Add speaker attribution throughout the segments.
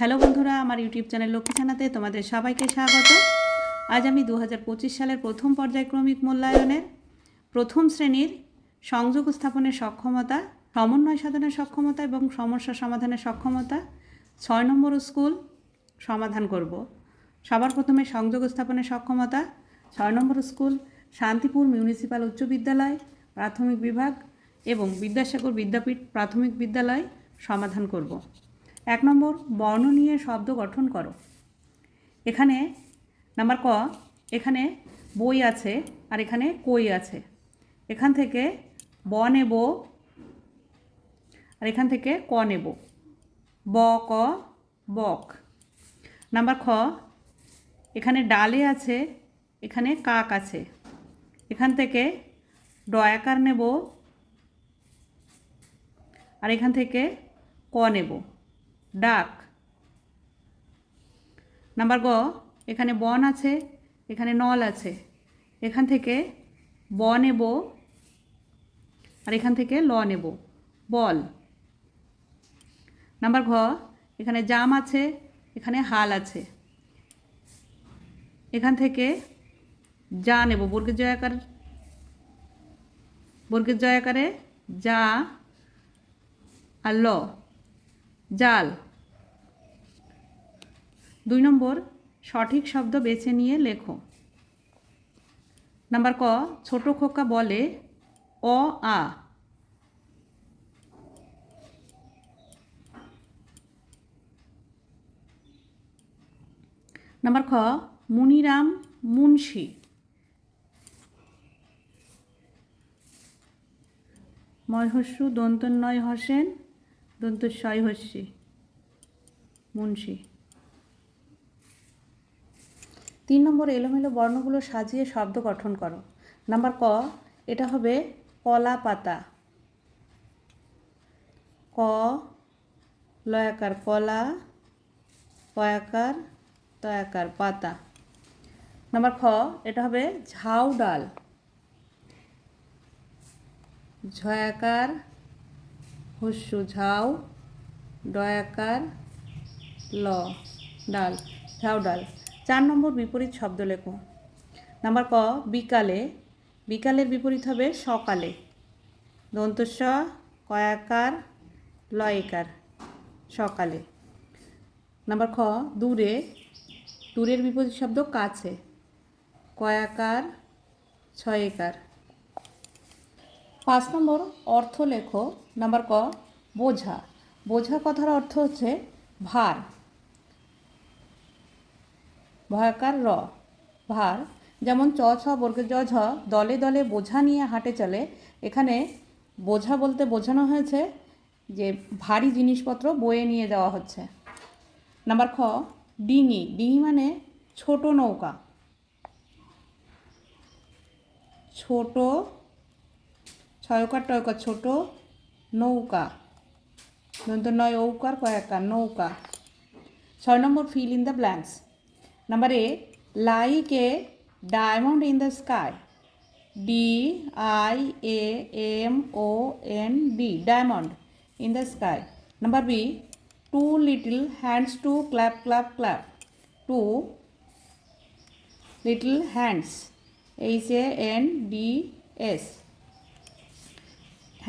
Speaker 1: hello বন্ধুরা আমার YouTube channel লক্ষ্মীখানাতে তোমাদের সবাইকে স্বাগত আজ আমি দু সালের প্রথম পর্যায়ক্রমিক মূল্যায়নের প্রথম শ্রেণীর সংযোগ স্থাপনের সক্ষমতা সমন্বয় সাধনের সক্ষমতা এবং সমস্যা সমাধানের সক্ষমতা ছয় নম্বর স্কুল সমাধান করব সবার প্রথমে সংযোগ স্থাপনের সক্ষমতা ছয় নম্বর স্কুল শান্তিপুর মিউনিসিপাল উচ্চ বিদ্যালয় প্রাথমিক বিভাগ এবং বিদ্যাসাগর বিদ্যাপীঠ প্রাথমিক বিদ্যালয় সমাধান করব এক নম্বর বর্ণ নিয়ে শব্দ গঠন করো এখানে নাম্বার ক এখানে বই আছে আর এখানে কই আছে এখান থেকে ব নেব আর এখান থেকে ক নেব ব ক বক নাম্বার খ এখানে ডালে আছে এখানে কাক আছে এখান থেকে ডয়াকার নেব আর এখান থেকে ক নেব ডাক নাম্বার গ এখানে বন আছে এখানে নল আছে এখান থেকে ব নেব আর এখান থেকে ল নেব বল নাম্বার ঘ এখানে জাম আছে এখানে হাল আছে এখান থেকে যা নেব বর্গের জয়াকার বর্গের জয়াকারে যা আর ল জাল দুই নম্বর সঠিক শব্দ বেছে নিয়ে লেখো নাম্বার ক ছোট খোকা বলে অ আ নাম্বার খ মুনিরাম মুন্সি ময়হস্যু দন্তন্নয় হোসেন দন্তস্বয় হস্যি মুন্সি তিন নম্বর এলোমেলো বর্ণগুলো সাজিয়ে শব্দ গঠন করো নাম্বার ক এটা হবে কলা পাতা ক লয়াকার কলা কয়াকার তয়াকার পাতা নাম্বার খ এটা হবে ঝাউ ডাল ঝয়াকার হস্য ঝাউ ডয়াকার ল ডাল ঝাউ ডাল চার নম্বর বিপরীত শব্দ লেখো নাম্বার ক বিকালে বিকালের বিপরীত হবে সকালে দন্তস্ব কয়াকার লয়কার সকালে নাম্বার খ দূরে দূরের বিপরীত শব্দ কাছে কয়াকার ছয়েকার পাঁচ নম্বর অর্থ লেখো নাম্বার ক বোঝা বোঝা কথার অর্থ হচ্ছে ভার ভয়াকার র ভার যেমন চ ছ বর্গে জ ঝ দলে দলে বোঝা নিয়ে হাঁটে চলে এখানে বোঝা বলতে বোঝানো হয়েছে যে ভারী জিনিসপত্র বয়ে নিয়ে যাওয়া হচ্ছে নাম্বার খ ডিঙি ডিঙি মানে ছোট নৌকা ছোট ছয়কার টয়কার ছোট নৌকা দন্ত নয় ঔকার কয়েকার নৌকা ছয় নম্বর fill in the blanks number A like a diamond in the sky D I A M O N D diamond in the sky number B two little hands to clap clap clap two little hands H A N D S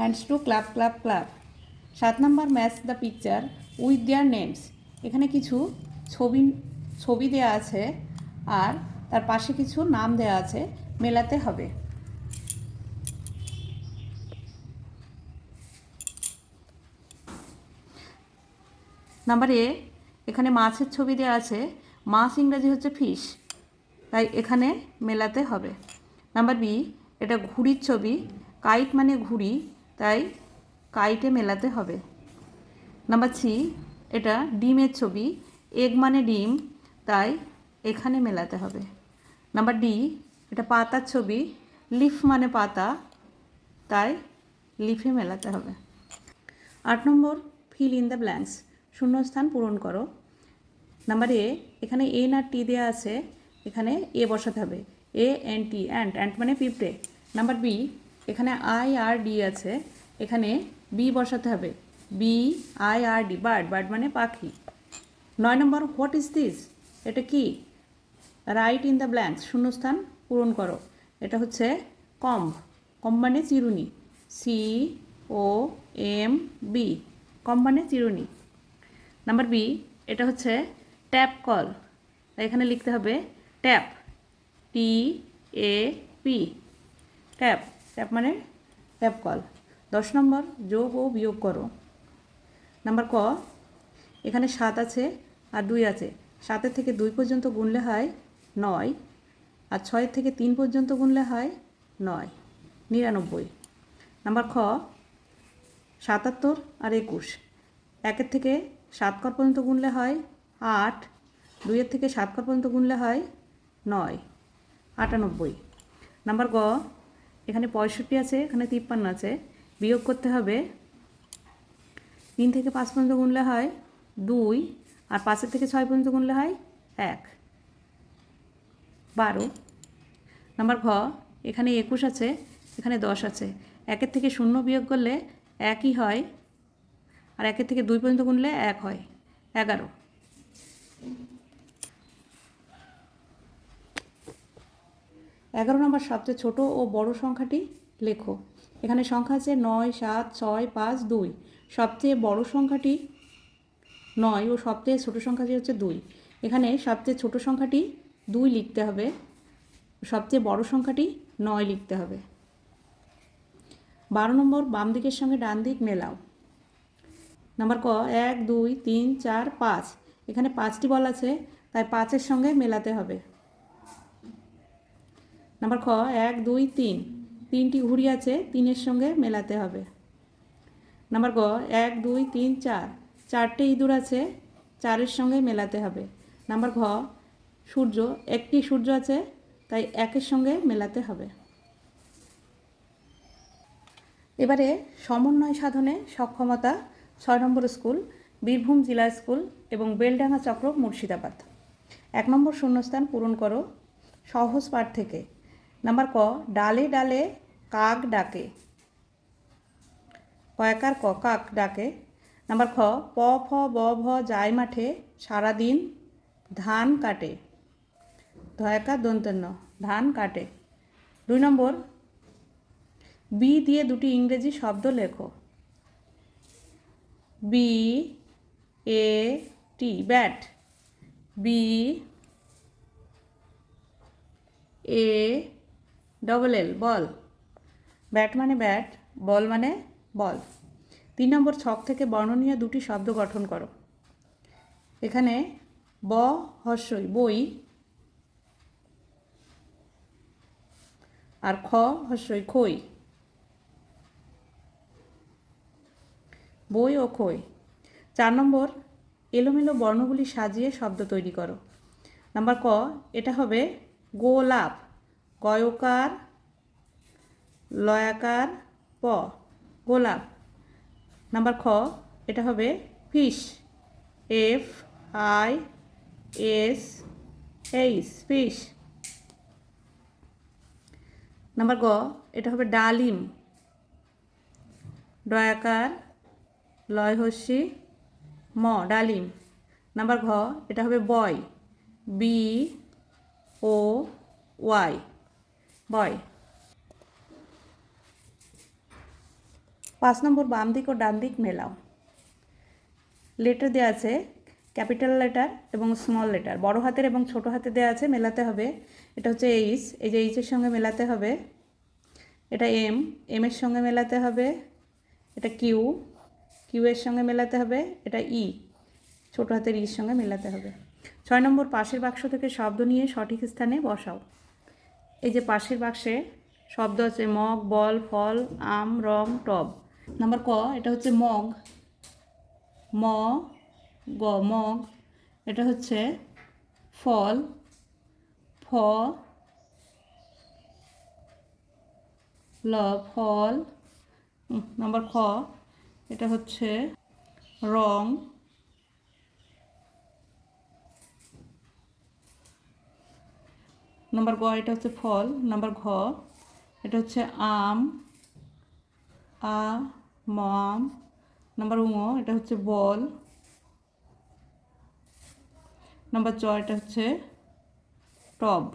Speaker 1: hands to clap clap clap সাত নম্বর match the picture with their names এখানে কিছু ছবি ছবি দেওয়া আছে আর তার পাশে কিছু নাম দেওয়া আছে মেলাতে হবে নাম্বার এ এখানে মাছের ছবি দেওয়া আছে মাছ ইংরাজি হচ্ছে ফিশ তাই এখানে মেলাতে হবে নাম্বার বি এটা ঘুড়ির ছবি কাইট মানে ঘুড়ি তাই কাইটে মেলাতে হবে নাম্বার থ্রি এটা ডিমের ছবি এগ মানে ডিম তাই এখানে মেলাতে হবে নাম্বার ডি এটা পাতার ছবি লিফ মানে পাতা তাই লিফে মেলাতে হবে আট নম্বর ফিল ইন দ্য ব্ল্যাঙ্কস শূন্যস্থান পূরণ করো নাম্বার এ এখানে এন আর টি দেওয়া আছে এখানে এ বসাতে হবে A N T ant ant মানে পিঁপড়ে নাম্বার বি এখানে আই আর ডি আছে এখানে বি বসাতে হবে B I R D bird bird মানে পাখি নয় নম্বর হোয়াট ইজ দিস এটা কি রাইট ইন দ্য ব্ল্যাঙ্কস শূন্যস্থান পূরণ করো এটা হচ্ছে কম্ব কম্ব মানে চিরুনি C O M B comb মানে চিরুনি নাম্বার বি এটা হচ্ছে ট্যাপ কল এখানে লিখতে হবে tap T A P tap স্ট্যাপ মানে স্ট্যাপ কল দশ নম্বর যোগ ও বিয়োগ করো নাম্বার ক এখানে সাত আছে আর দুই আছে সাতের থেকে দুই পর্যন্ত গুনলে হয় নয় আর ছয়ের থেকে তিন পর্যন্ত গুনলে হয় নয় নিরানব্বই নাম্বার খ সাতাত্তর আর একুশ একের থেকে সাত কর পর্যন্ত গুনলে হয় আট দুইয়ের থেকে সাত কর পর্যন্ত গুনলে হয় নয় আটানব্বই নাম্বার গ এখানে পঁয়ষট্টি আছে এখানে তিপ্পান্ন আছে বিয়োগ করতে হবে তিন থেকে পাঁচ পর্যন্ত গুনলে হয় দুই আর পাঁচের থেকে ছয় পর্যন্ত গুনলে হয় এক বারো নাম্বার ঘ এখানে একুশ আছে এখানে দশ আছে একের থেকে শূন্য বিয়োগ করলে একই হয় আর একের থেকে দুই পর্যন্ত গুনলে এক হয় এগারো এগারো নম্বর সবচেয়ে ছোট ও বড় সংখ্যাটি লেখো এখানে সংখ্যা আছে নয় সাত ছয় পাঁচ দুই সবচেয়ে বড় সংখ্যাটি নয় ও সবচেয়ে ছোট সংখ্যাটি হচ্ছে দুই এখানে সবচেয়ে ছোট সংখ্যাটি দুই লিখতে হবে সবচেয়ে বড় সংখ্যাটি নয় লিখতে হবে বারো নম্বর বাম দিকের সঙ্গে ডান দিক মেলাও নাম্বার ক এক দুই তিন চার পাঁচ এখানে পাঁচটি বল আছে তাই পাঁচের সঙ্গে মেলাতে হবে নাম্বার খ এক দুই তিন তিনটি ঘুড়ি আছে তিনের সঙ্গে মেলাতে হবে নাম্বার গ এক দুই তিন চার চারটে ইঁদুর আছে চারের সঙ্গে মেলাতে হবে নাম্বার ঘ সূর্য একটি সূর্য আছে তাই একের সঙ্গে মেলাতে হবে এবারে সমন্বয় সাধনে সক্ষমতা ছয় নম্বর স্কুল বীরভূম জেলা স্কুল এবং বেলডাঙ্গা চক্র মুর্শিদাবাদ এক নম্বর শূন্যস্থান পূরণ করো সহজ পাঠ থেকে নম্বর ক ডালে ডালে কাক ডাকে কয়াকার ক কাক ডাকে নাম্বার খ প ফ ব ভ যায় মাঠে সারাদিন ধান কাটে ধয়াকার দন্তন্য ধান কাটে দুই নম্বর বি দিয়ে দুটি ইংরেজি শব্দ লেখো B A T bat B A double L ball bat মানে ব্যাট বল মানে বল তিন নম্বর ছক থেকে বর্ণনীয় দুটি শব্দ গঠন করো এখানে ব হস্যই বই আর খ হস্যই খই বই ও খই চার নম্বর এলোমেলো বর্ণগুলি সাজিয়ে শব্দ তৈরি করো নাম্বার ক এটা হবে গোলাপ কয়কার লয়াকার প গোলাপ নাম্বার খ এটা হবে fish F I S H fish number গ এটা হবে ডালিম ডয়াকার লয়হস্যি ম ডালিম নাম্বার ঘ এটা হবে বয় বি ও ওয়াই বয় পাঁচ নম্বর বাম দিক ও ডান দিক মেলাও লেটার দেওয়া আছে ক্যাপিটাল লেটার এবং স্মল লেটার বড় হাতের এবং ছোট হাতে দেওয়া আছে মেলাতে হবে এটা হচ্ছে এইচ এই যে এইচের সঙ্গে মেলাতে হবে এটা এম এম এর সঙ্গে মেলাতে হবে এটা কিউ কিউ এর সঙ্গে মেলাতে হবে এটা ই e, ছোট হাতের ইর e সঙ্গে মেলাতে হবে ছয় নম্বর পাশের বাক্স থেকে শব্দ নিয়ে সঠিক স্থানে বসাও এই যে পাশের বাক্সে শব্দ আছে মগ বল ফল আম রং টব নাম্বার ক এটা হচ্ছে মগ ম গ মগ এটা হচ্ছে ফল ফ ল ফল নাম্বার খ এটা হচ্ছে রং নাম্বার গ এটা হচ্ছে ফল নাম্বার ঘ এটা হচ্ছে আম আ মাম নাম্বার উ এটা হচ্ছে বল নাম্বার চ এটা হচ্ছে টব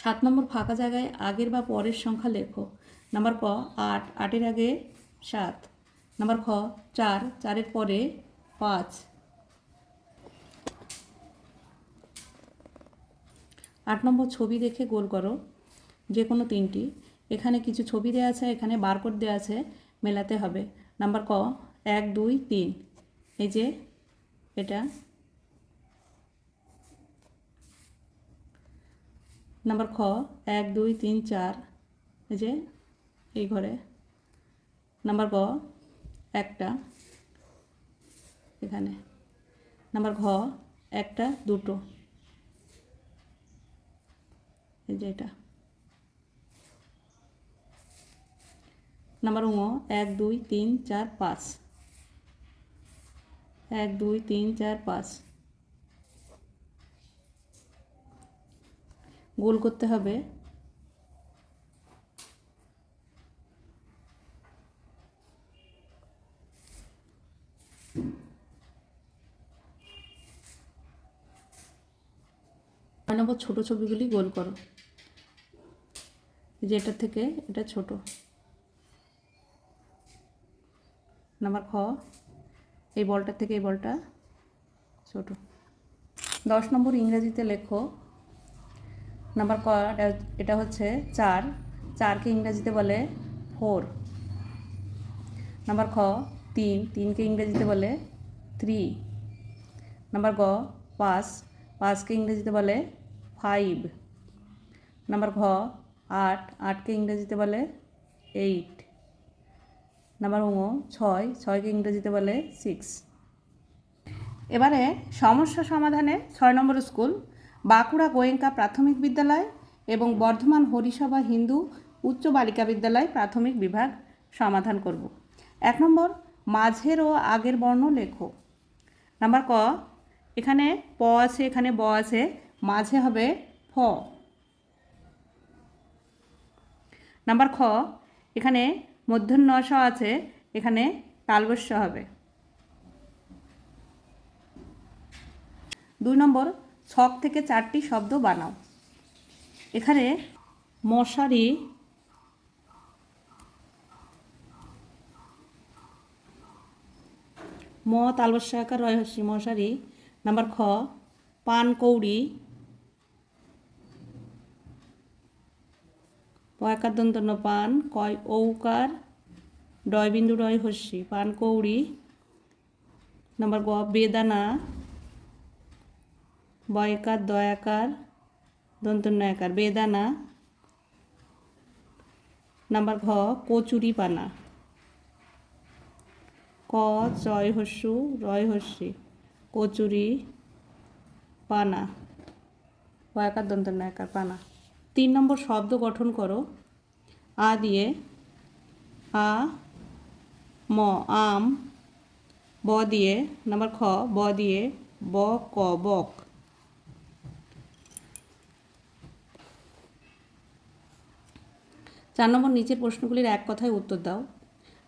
Speaker 1: সাত নম্বর ফাঁকা জায়গায় আগের বা পরের সংখ্যা লেখো নাম্বার ক আট আটের আগে সাত নাম্বার খ চার চারের পরে পাঁচ আট নম্বর ছবি দেখে গোল করো যে কোনো তিনটি এখানে কিছু ছবি দেওয়া আছে এখানে বারকোড দেওয়া আছে মেলাতে হবে নাম্বার ক এক দুই তিন এই যে এটা নাম্বার খ এক দুই তিন চার এই যে এই ঘরে নাম্বার ক একটা এখানে নাম্বার ঘ একটা দুটো এই যে এটা নাম্বার উঙ এক দুই তিন চার পাঁচ এক দুই তিন চার পাঁচ গোল করতে হবে নম্বর ছোটো ছবিগুলি গোল করো যে এটা থেকে এটা ছোট নাম্বার খ এই বলটা থেকে এই বলটা ছোট দশ নম্বর ইংরেজিতে লেখো নাম্বার ক এটা হচ্ছে চার চারকে ইংরেজিতে বলে ফোর নাম্বার খ তিন তিনকে ইংরেজিতে বলে থ্রি নাম্বার গ পাঁচ পাঁচকে ইংরেজিতে বলে ফাইভ নাম্বার ঘ আট আটকে ইংরেজিতে বলে এইট নাম্বার ও ছয় ছয়কে ইংরেজিতে বলে সিক্স এবারে সমস্যা সমাধানে ছয় নম্বর স্কুল বাঁকুড়া গোয়েঙ্কা প্রাথমিক বিদ্যালয় এবং বর্ধমান হরিসভা হিন্দু উচ্চ বালিকা বিদ্যালয় প্রাথমিক বিভাগ সমাধান করব এক নম্বর মাঝের ও আগের বর্ণ লেখো নাম্বার ক এখানে প আছে এখানে ব আছে মাঝে হবে ফ নাম্বার খ এখানে মধ্যন্য স আছে এখানে তালবস্য হবে দুই নম্বর ছক থেকে চারটি শব্দ বানাও এখানে মশারি ম তালবস্যাকার রয়হস্যি মশারি নাম্বার খ পানকৌড়ি ওয়াকার দন্ত পান কয় ঔকার ডয় বিন্দু ডয় হস্যি পান কৌড়ি নম্বর গ বেদানা বয়কার দয়াকার দন্তন্যয়াকার বেদানা নাম্বার ঘ কচুরি পানা ক চয় হস্যু রয় হস্যি কচুরি পানা কয়াকার দন্তন্যয়াকার পানা তিন নম্বর শব্দ গঠন করো আ দিয়ে আ ম আম ব দিয়ে নাম্বার খ ব দিয়ে ব ক বক চার নম্বর নিচের প্রশ্নগুলির এক কথায় উত্তর দাও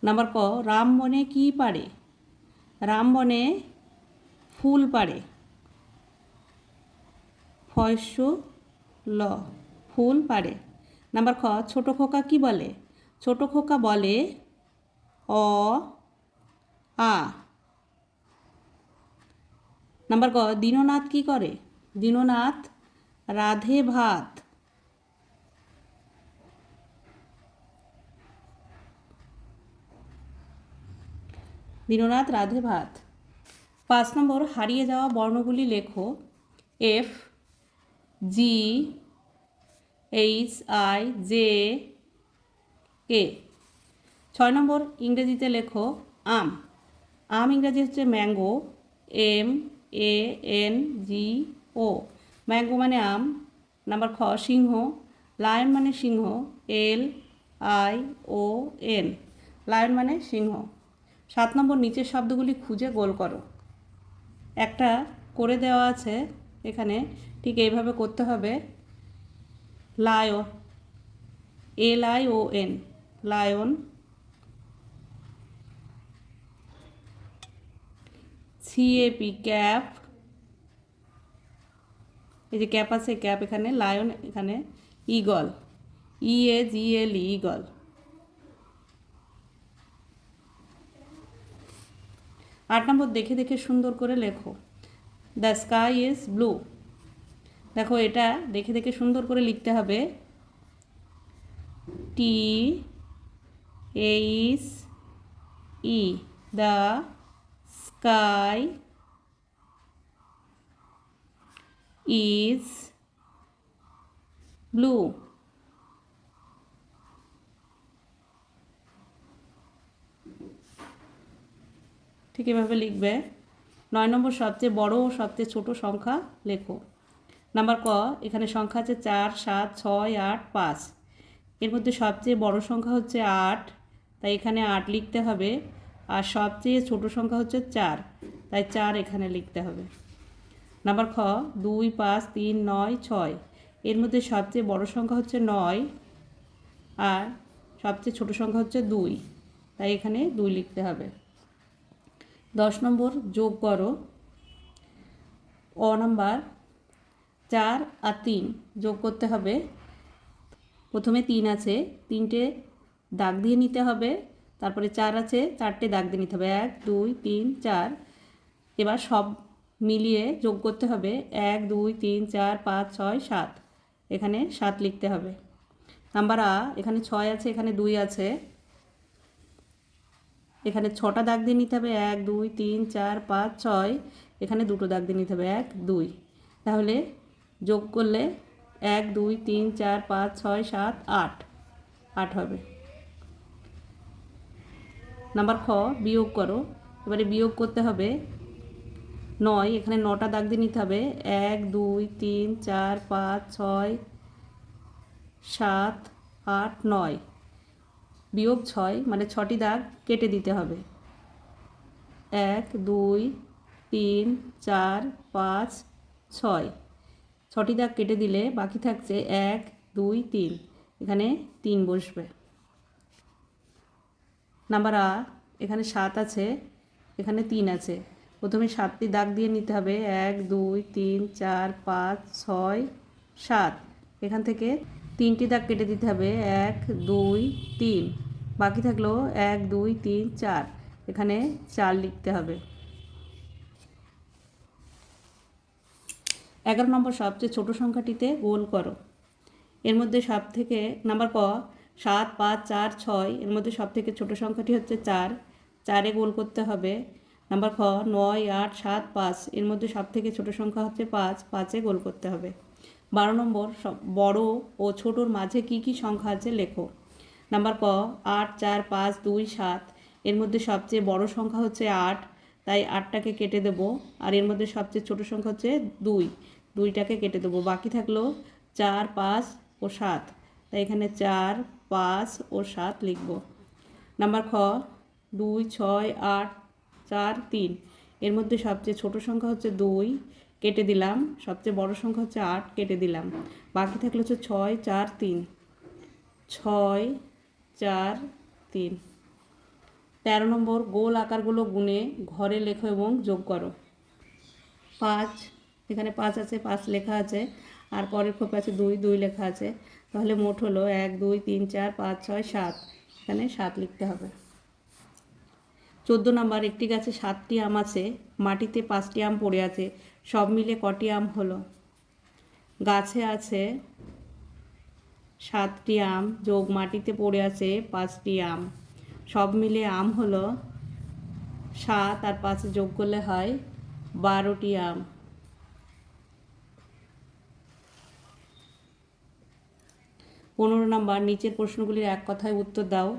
Speaker 1: নাম্বার ক রাম বনে কী পারে রাম বনে ফুল পারে ফয়সু ল ফুল পারে নাম্বার খ ছোট খোকা কি বলে ছোট খোকা বলে অ আ নাম্বার ক দীননাথ কি করে দীননাথ রাধে ভাত দীননাথ রাধে ভাত পাঁচ নম্বর হারিয়ে যাওয়া বর্ণগুলি লেখো F G H I J K ছয় নম্বর ইংরেজিতে লেখো আম আম ইংরেজি হচ্ছে mango M A N G O mango মানে আম নাম্বার খ সিংহ লায়ন মানে সিংহ L I O N lion মানে সিংহ সাত নম্বর নিচের শব্দগুলি খুঁজে গোল করো একটা করে দেওয়া আছে এখানে ঠিক এইভাবে করতে হবে lion L I O N lion C A P cap এই যে ক্যাপ আছে ক্যাপ এখানে লায়ন এখানে ইগল ইএ জিএল ইগল আট নম্বর দেখে দেখে সুন্দর করে লেখো দ্য স্কাই ইজ ব্লু দেখো এটা দেখে দেখে সুন্দর করে লিখতে হবে T H E the sky is blue ঠিক এভাবে লিখবে নয় নম্বর সবচেয়ে বড় ও সবচেয়ে ছোট সংখ্যা লেখো নাম্বার ক এখানে সংখ্যা আছে চার সাত ছয় আট পাঁচ এর মধ্যে সবচেয়ে বড় সংখ্যা হচ্ছে আট তাই এখানে আট লিখতে হবে আর সবচেয়ে ছোট সংখ্যা হচ্ছে চার তাই চার এখানে লিখতে হবে নাম্বার খ দুই পাঁচ তিন নয় ছয় এর মধ্যে সবচেয়ে বড় সংখ্যা হচ্ছে নয় আর সবচেয়ে ছোট সংখ্যা হচ্ছে দুই তাই এখানে দুই লিখতে হবে দশ নম্বর যোগ করো অ নাম্বার চার আর তিন যোগ করতে হবে প্রথমে তিন আছে তিনটে দাগ দিয়ে নিতে হবে তারপরে চার আছে চারটে দাগ দিয়ে নিতে হবে এক দুই তিন চার এবার সব মিলিয়ে যোগ করতে হবে এক দুই তিন চার পাঁচ ছয় সাত এখানে সাত লিখতে হবে নাম্বার আ এখানে ছয় আছে এখানে দুই আছে এখানে ছটা দাগ দিয়ে নিতে হবে এক দুই তিন চার পাঁচ ছয় এখানে দুটো দাগ দিয়ে নিতে হবে এক দুই তাহলে যোগ করলে এক দুই তিন চার পাঁচ ছয় সাত আট আট হবে নাম্বার খ বিয়োগ করো এবারে বিয়োগ করতে হবে নয় এখানে নটা দাগ দিয়ে নিতে হবে এক দুই তিন চার পাঁচ ছয় সাত আট নয় বিয়োগ ছয় মানে ছটি দাগ কেটে দিতে হবে এক দুই তিন চার পাঁচ ছয় ছটি দাগ কেটে দিলে বাকি থাকছে এক দুই তিন এখানে তিন বসবে নাম্বার আ এখানে সাত আছে এখানে তিন আছে প্রথমে সাতটি দাগ দিয়ে নিতে হবে এক দুই তিন চার পাঁচ ছয় সাত এখান থেকে তিনটি দাগ কেটে দিতে হবে এক দুই তিন বাকি থাকলো এক দুই তিন চার এখানে চার লিখতে হবে এগারো নম্বর সবচেয়ে ছোট সংখ্যাটিতে গোল করো এর মধ্যে সব থেকে নাম্বার ক সাত পাঁচ চার ছয় এর মধ্যে সব থেকে ছোট সংখ্যাটি হচ্ছে চার চারে গোল করতে হবে নাম্বার খ নয় আট সাত পাঁচ এর মধ্যে সব থেকে ছোট সংখ্যা হচ্ছে পাঁচ পাঁচে গোল করতে হবে বারো নম্বর সব বড় ও ছোটোর মাঝে কি কি সংখ্যা আছে লেখো নাম্বার ক আট চার পাঁচ দুই সাত এর মধ্যে সবচেয়ে বড় সংখ্যা হচ্ছে আট তাই আটটাকে কেটে দেব আর এর মধ্যে সবচেয়ে ছোট সংখ্যা হচ্ছে দুই দুইটাকে কেটে দেবো বাকি থাকলো চার পাঁচ ও সাত তাই এখানে চার পাঁচ ও সাত লিখব নাম্বার খ দুই ছয় আট চার তিন এর মধ্যে সবচেয়ে ছোট সংখ্যা হচ্ছে দুই কেটে দিলাম সবচেয়ে বড় সংখ্যা হচ্ছে আট কেটে দিলাম বাকি থাকলে হচ্ছে ছয় চার তিন ছয় চার তিন তেরো নম্বর গোল আকারগুলো গুণে ঘরে লেখো এবং যোগ করো পাঁচ এখানে পাঁচ আছে পাঁচ লেখা আছে আর পরের খোপে আছে দুই দুই লেখা আছে তাহলে মোট হলো এক দুই তিন চার পাঁচ ছয় সাত এখানে সাত লিখতে হবে চোদ্দো নম্বর একটি গাছে সাতটি আম আছে মাটিতে পাঁচটি আম পড়ে আছে সব মিলে কটি আম হলো গাছে আছে সাতটি আম যোগ মাটিতে পড়ে আছে পাঁচটি আম সব মিলে আম হলো সাত আর পাঁচে যোগ করলে হয় বারোটি আম পনেরো নাম্বার নিচের প্রশ্নগুলির এক কথায় উত্তর দাও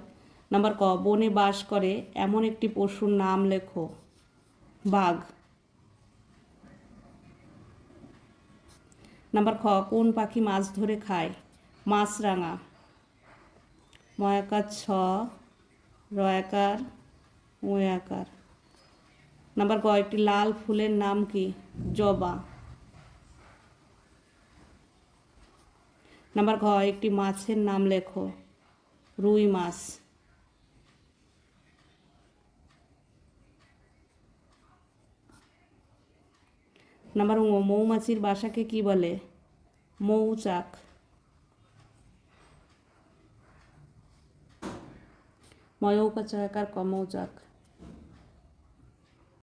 Speaker 1: নাম্বার ক বনে বাস করে এমন একটি পশুর নাম লেখো বাঘ নাম্বার খ কোন পাখি মাছ ধরে খায় মাছরাঙা ময়াকার ছ রয়াকার ময়াকার নাম্বার ক একটি লাল ফুলের নাম কি জবা নাম্বার ঘ একটি মাছের নাম লেখো রুই মাছ নাম্বার ও মৌমাছির বাসাকে কি বলে মৌচাক ময়ৌকা চয়কার কমৌচাক